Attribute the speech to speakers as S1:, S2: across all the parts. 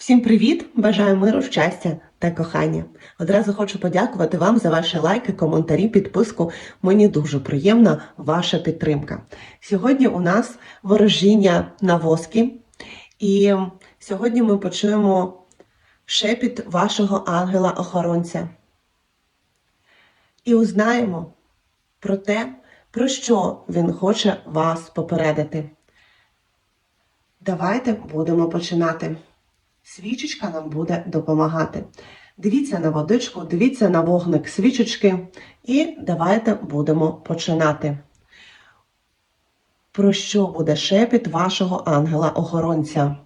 S1: Всім привіт! Бажаю миру, щастя та кохання. Одразу хочу подякувати вам за ваші лайки, коментарі, підписку. Мені дуже приємна ваша підтримка. Сьогодні у нас ворожіння на воскі, і сьогодні ми почуємо шепіт вашого ангела-охоронця. І узнаємо про те, про що він хоче вас попередити. Давайте будемо починати. Свічечка нам буде допомагати. Дивіться на водичку, дивіться на вогник свічечки, і давайте будемо починати. Про що буде шепіт вашого ангела-охоронця?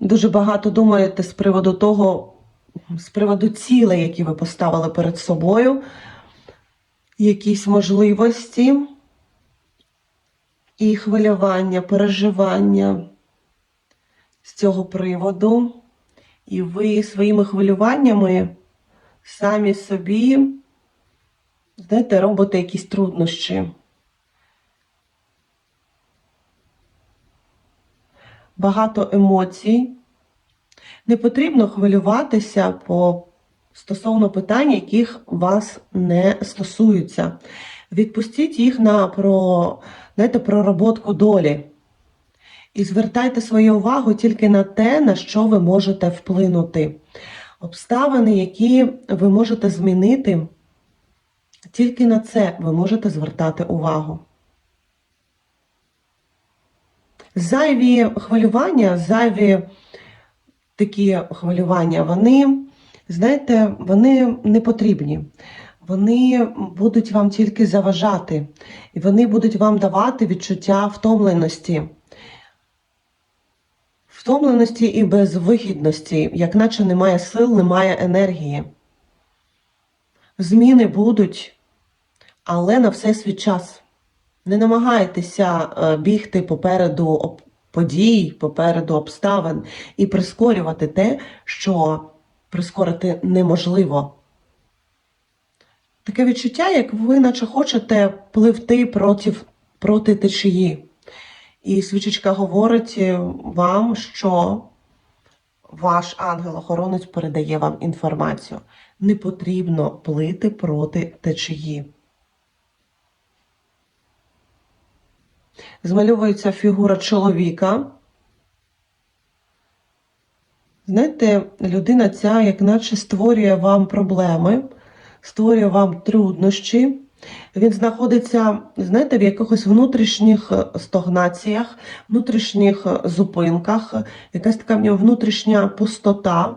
S1: Дуже багато думаєте з приводу того, з приводу цілей, які ви поставили перед собою, якісь можливості і хвилювання, переживання з цього приводу. І ви своїми хвилюваннями самі собі, знаєте, робите якісь труднощі. Багато емоцій. Не потрібно хвилюватися по стосовно питань, яких вас не стосуються. Відпустіть їх на про, знаєте, пророботку долі. І звертайте свою увагу тільки на те, на що ви можете вплинути. Обставини, які ви можете змінити, тільки на це ви можете звертати увагу. Зайві хвилювання, зайві такі хвилювання, вони, знаєте, вони не потрібні. Вони будуть вам тільки заважати, і вони будуть вам давати відчуття втомленості. Втомленості і безвихідності, як наче немає сил, немає енергії. Зміни будуть, але на все свій час. Не намагайтеся е, бігти попереду подій, попереду обставин і прискорювати те, що прискорити неможливо. Таке відчуття, як ви наче хочете пливти проти, проти течії. І свічечка говорить е, вам, що ваш ангел-охоронець передає вам інформацію. Не потрібно плити проти течії. Змальовується фігура чоловіка. Знаєте, людина ця, як наче створює вам проблеми, створює вам труднощі. Він знаходиться, знаєте, в якихось внутрішніх е, стогнаціях, внутрішніх е, зупинках, якась така в нього внутрішня пустота.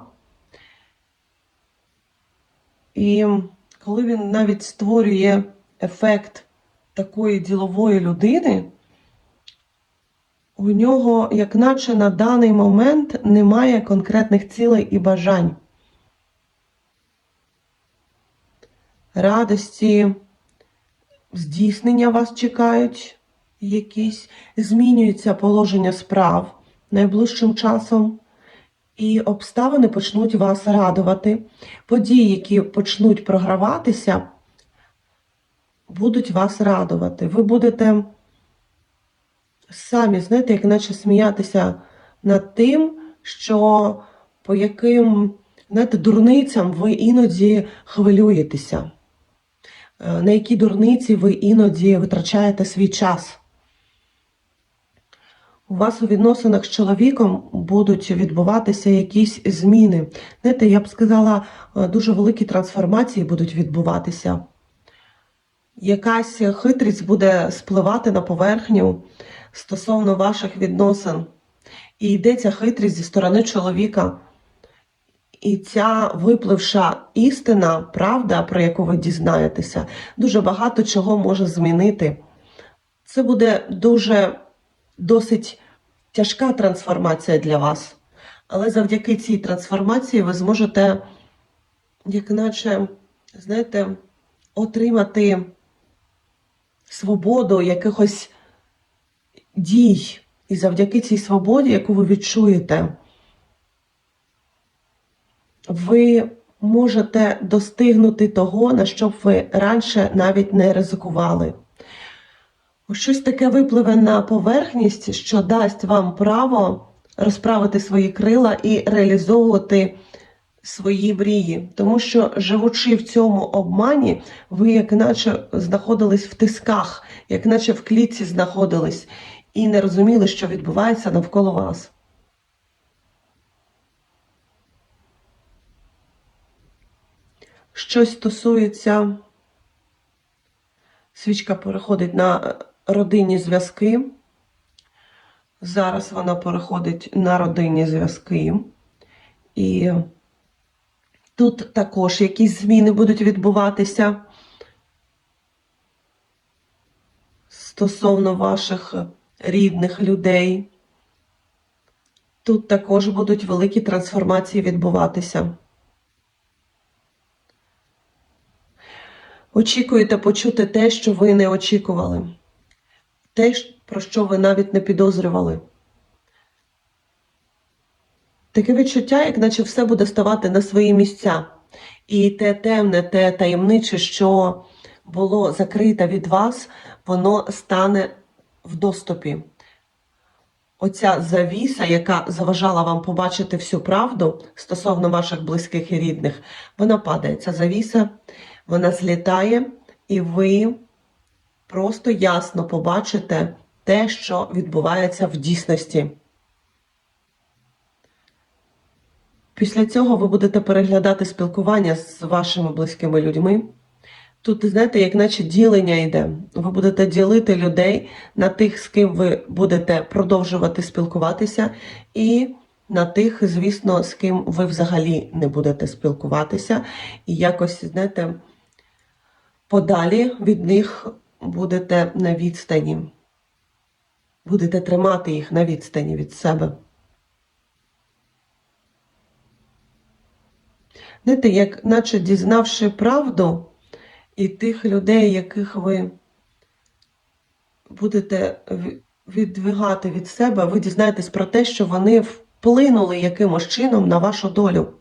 S1: І коли він навіть створює ефект такої ділової людини, у нього, як наче на даний момент, немає конкретних цілей і бажань. Радості, здійснення вас чекають якісь, змінюється положення справ найближчим часом, і обставини почнуть вас радувати. Події, які почнуть програватися, будуть вас радувати. Ви будете самі, знаєте, як наче сміятися над тим, що по яким, знаєте, дурницям ви іноді хвилюєтеся, на які дурниці ви іноді витрачаєте свій час. У вас у відносинах з чоловіком будуть відбуватися якісь зміни. Знаєте, я б сказала, е, дуже великі трансформації будуть відбуватися. Якась хитрість буде спливати на поверхню стосовно ваших відносин. І йдеться хитрість зі сторони чоловіка. І ця випливша істина, правда, про яку ви дізнаєтеся, дуже багато чого може змінити. Це буде дуже досить тяжка трансформація для вас. Але завдяки цій трансформації ви зможете, як наче, знаєте, отримати свободу якихось дій. І завдяки цій свободі, яку ви відчуєте, ви можете достигнути того, на що б ви раніше навіть не ризикували. Щось таке випливе на поверхність, що дасть вам право розправити свої крила і реалізовувати свої мрії. Тому що, живучи в цьому обмані, ви як наче знаходились в тисках, як наче в клітці знаходились, і не розуміли, що відбувається навколо вас. Щось стосується, свічка переходить на родинні зв'язки. Зараз вона переходить на родинні зв'язки. І тут також якісь зміни будуть відбуватися стосовно ваших рідних людей. Тут також будуть великі трансформації відбуватися. Очікуєте почути те, що ви не очікували, те, про що ви навіть не підозрювали. Таке відчуття, як наче все буде ставати на свої місця. І те темне, те таємниче, що було закрите від вас, воно стане в доступі. Оця завіса, яка заважала вам побачити всю правду стосовно ваших близьких і рідних, вона падає. Ця завіса, вона злітає, і ви просто ясно побачите те, що відбувається в дійсності. Після цього ви будете переглядати спілкування з вашими близькими людьми. Тут, знаєте, як наче ділення йде. Ви будете ділити людей на тих, з ким ви будете продовжувати спілкуватися, і на тих, звісно, з ким ви взагалі не будете спілкуватися. І якось, знаєте, подалі від них будете на відстані. Будете тримати їх на відстані від себе. Знаєте, як наче дізнавши правду, і тих людей, яких ви будете віддвигати від себе, ви дізнаєтесь про те, що вони вплинули якимось чином на вашу долю.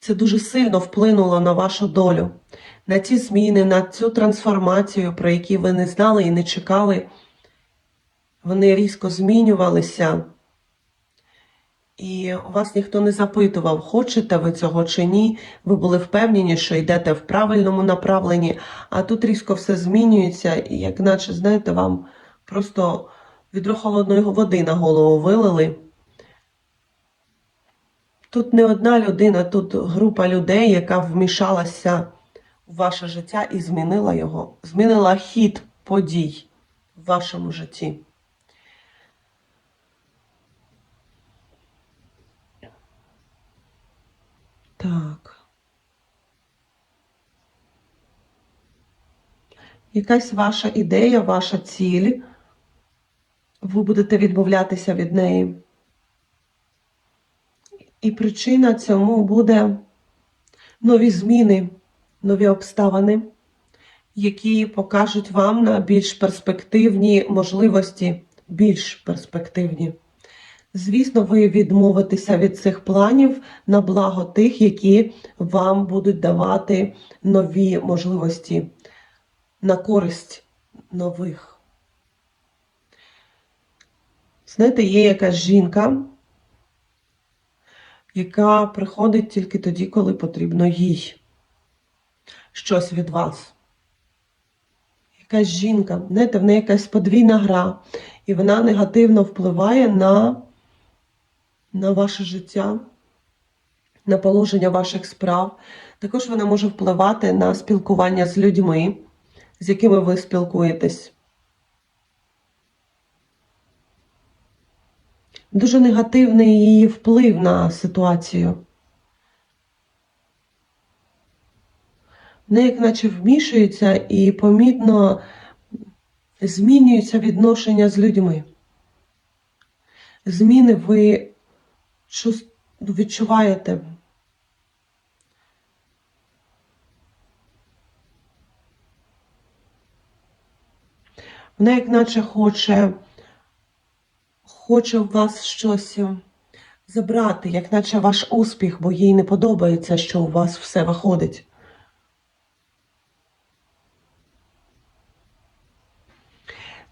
S1: Це дуже сильно вплинуло на вашу долю, на ті зміни, на цю трансформацію, про які ви не знали і не чекали. Вони різко змінювалися. І вас ніхто не запитував, хочете ви цього чи ні. Ви були впевнені, що йдете в правильному направленні, а тут різко все змінюється, і як наче, знаєте, вам просто відро холодної води на голову вилили. Тут не одна людина, тут група людей, яка вмішалася в ваше життя і змінила його, змінила хід подій в вашому житті. Так. Якась ваша ідея, ваша ціль. Ви будете відмовлятися від неї. І причина цьому буде нові зміни, нові обставини, які покажуть вам на більш перспективні можливості, більш перспективні. Звісно, ви відмовитеся від цих планів на благо тих, які вам будуть давати нові можливості на користь нових. Знаєте, є якась жінка, яка приходить тільки тоді, коли потрібно їй щось від вас. Якась жінка, знаєте, в неї якась подвійна гра, і вона негативно впливає на на ваше життя, на положення ваших справ. Також вона може впливати на спілкування з людьми, з якими ви спілкуєтесь. Дуже негативний її вплив на ситуацію. Не як наче вмішується і помітно змінюється відношення з людьми. Зміни ви відчуваєте. Вона як наче хоче, хоче у вас щось забрати, як наче ваш успіх, бо їй не подобається, що у вас все виходить.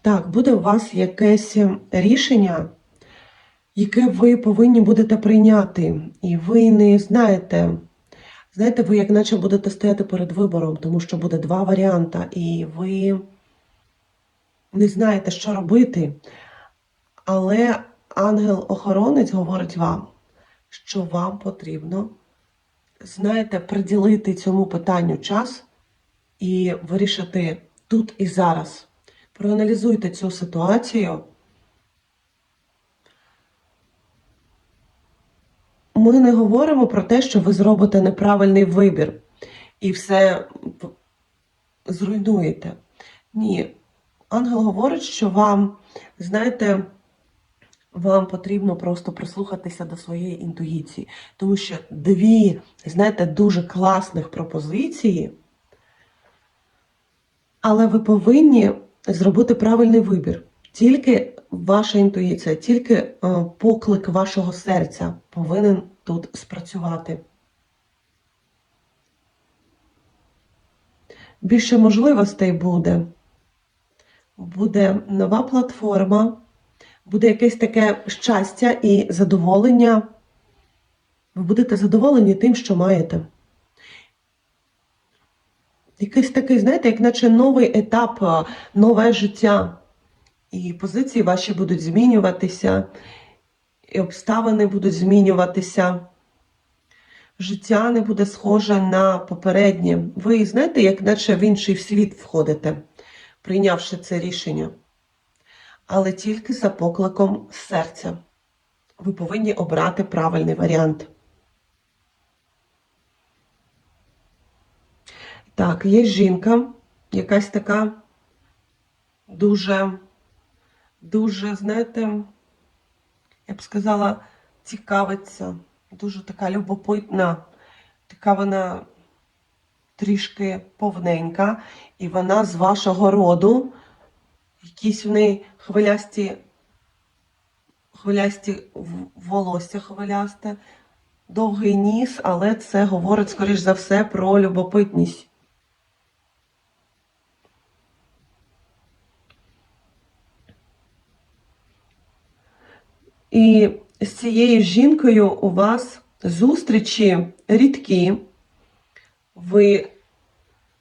S1: Так, буде у вас якесь рішення, яке ви повинні будете прийняти. І ви не знаєте, знаєте, ви як наче будете стояти перед вибором, тому що буде два варіанти, і ви не знаєте, що робити. Але ангел-охоронець говорить вам, що вам потрібно, знаєте, приділити цьому питанню час і вирішити тут і зараз. Проаналізуйте цю ситуацію. Ми не говоримо про те, що ви зробите неправильний вибір і все зруйнуєте. Ні. Ангел говорить, що вам, знаєте, вам потрібно просто прислухатися до своєї інтуїції, тому що дві, знаєте, дуже класних пропозиції, але ви повинні зробити правильний вибір. Тільки ваша інтуїція, тільки е, поклик вашого серця повинен тут спрацювати. Більше можливостей буде. Буде нова платформа, буде якесь таке щастя і задоволення. Ви будете задоволені тим, що маєте. Якийсь такий, знаєте, як наче новий етап, нове життя. І позиції ваші будуть змінюватися, і обставини будуть змінюватися. Життя не буде схоже на попереднє. Ви знаєте, як наче в інший світ входите, прийнявши це рішення. Але тільки за покликом серця. Ви повинні обрати правильний варіант. Так, є жінка, якась така дуже, дуже, знаєте, я б сказала, цікавиться, дуже така любопитна, така вона трішки повненька, і вона з вашого роду, якісь в неї хвилясті, хвилясті волосся хвилясте, довгий ніс, але це говорить, скоріш за все, про любопитність. І з цією жінкою у вас зустрічі рідкі. Ви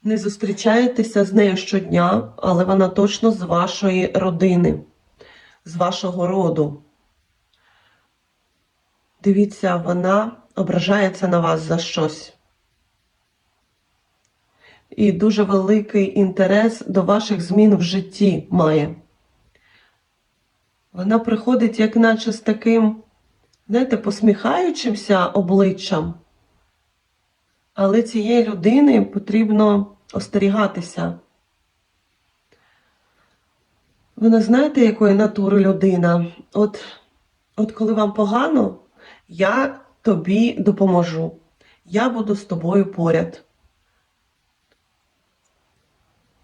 S1: не зустрічаєтеся з нею щодня, але вона точно з вашої родини, з вашого роду. Дивіться, вона ображається на вас за щось. І дуже великий інтерес до ваших змін в житті має. Вона приходить, як наче з таким, знаєте, посміхаючимся обличчям. Але цієї людини потрібно остерігатися. Вона знаєте, якої натури людина? От, от коли вам погано, я тобі допоможу. Я буду з тобою поряд.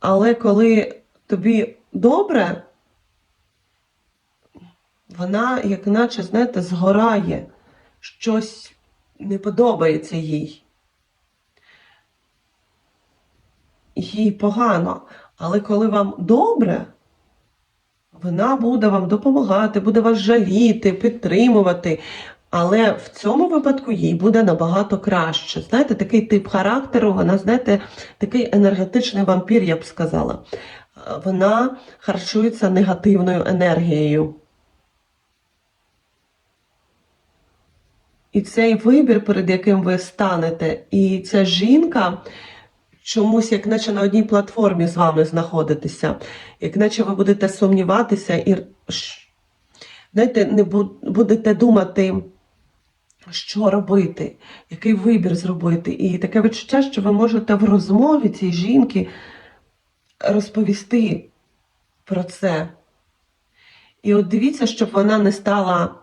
S1: Але коли тобі добре, вона, як наче, знаєте, згорає, щось не подобається їй. Їй погано. Але коли вам добре, вона буде вам допомагати, буде вас жаліти, підтримувати. Але в цьому випадку їй буде набагато краще. Знаєте, такий тип характеру, вона, знаєте, такий енергетичний вампір, я б сказала. Вона харчується негативною енергією. І цей вибір, перед яким ви станете, і ця жінка чомусь, як наче на одній платформі з вами знаходитися, як наче ви будете сумніватися і знаєте, не будете думати, що робити, який вибір зробити. І таке відчуття, що ви можете в розмові цій жінки розповісти про це. І от дивіться, щоб вона не стала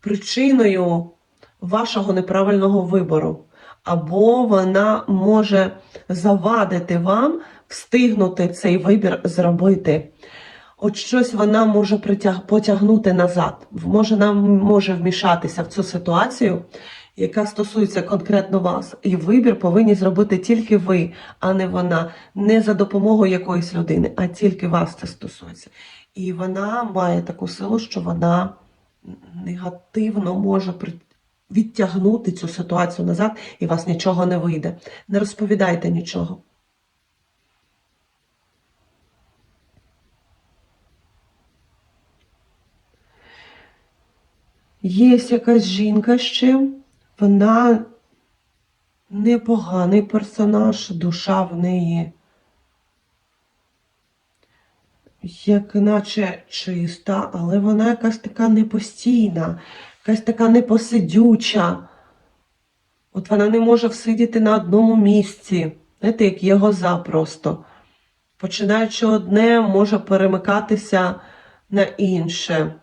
S1: причиною вашого неправильного вибору. Або вона може завадити вам встигнути цей вибір зробити. От щось вона може притяг... потягнути назад, може нам може вмішатися в цю ситуацію, яка стосується конкретно вас. І вибір повинні зробити тільки ви, а не вона, не за допомогою якоїсь людини, а тільки вас це стосується. І вона має таку силу, що вона негативно може при- відтягнути цю ситуацію назад, і у вас нічого не вийде. Не розповідайте нічого. Є якась жінка ще, вона непоганий персонаж, душа в неї, як наче чиста, але вона якась така непостійна, якась така непосидюча. От вона не може всидіти на одному місці, знаєте, як його просто. Починаючи одне, може перемикатися на інше.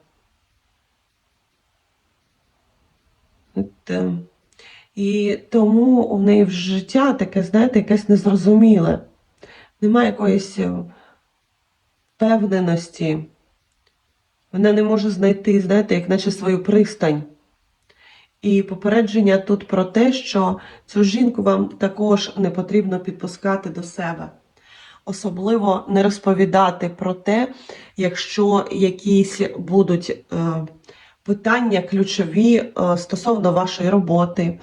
S1: От, е, І тому у неї в життя таке, знаєте, якесь незрозуміле. Немає якоїсь е, впевненості. Вона не може знайти, знаєте, як наче свою пристань. І попередження тут про те, що цю жінку вам також не потрібно підпускати до себе. Особливо не розповідати про те, якщо якісь будуть е, питання ключові е, стосовно вашої роботи,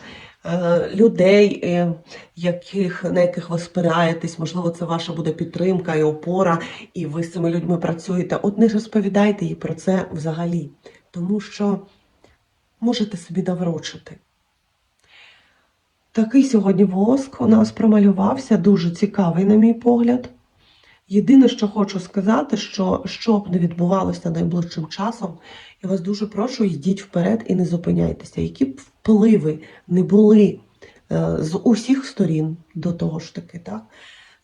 S1: людей, е, яких, на яких ви спираєтесь, можливо, це ваша буде підтримка і опора, і ви з цими людьми працюєте. От не розповідайте їй про це взагалі, тому що можете собі наврочити. Такий сьогодні воск у нас промалювався, дуже цікавий, на мій погляд. Єдине, що хочу сказати, що що б не відбувалося найближчим часом, я вас дуже прошу, йдіть вперед і не зупиняйтеся. Які б впливи не були е, з усіх сторін до того ж таки, так?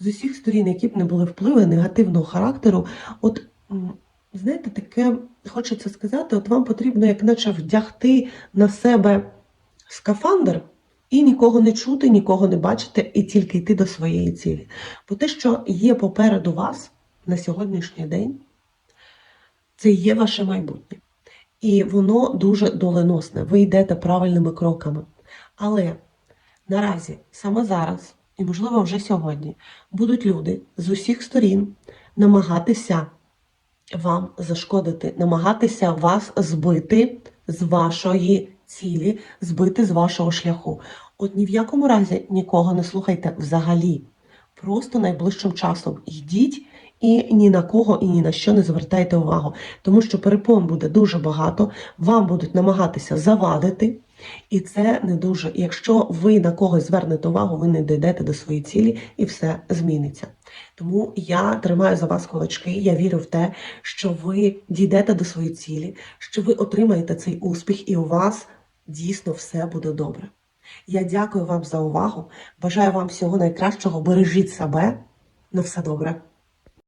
S1: З усіх сторін, які б не були впливи негативного характеру, от знаєте, таке хочеться сказати, от вам потрібно, як наче вдягти на себе скафандр і нікого не чути, нікого не бачити, і тільки йти до своєї цілі. Бо те, що є попереду вас на сьогоднішній день, це є ваше майбутнє. І воно дуже доленосне. Ви йдете правильними кроками. Але наразі, саме зараз, і можливо вже сьогодні, будуть люди з усіх сторін намагатися вам зашкодити, намагатися вас збити з вашої цілі, збити з вашого шляху. От ні в якому разі нікого не слухайте взагалі. Просто найближчим часом йдіть і ні на кого і ні на що не звертайте увагу, тому що перепон буде дуже багато, вам будуть намагатися завадити, і це не дуже. Якщо ви на когось звернете увагу, ви не дійдете до своєї цілі і все зміниться. Тому я тримаю за вас кулачки. Я вірю в те, що ви дійдете до своєї цілі, що ви отримаєте цей успіх, і у вас дійсно все буде добре. Я дякую вам за увагу. Бажаю вам всього найкращого. Бережіть себе. На все добре.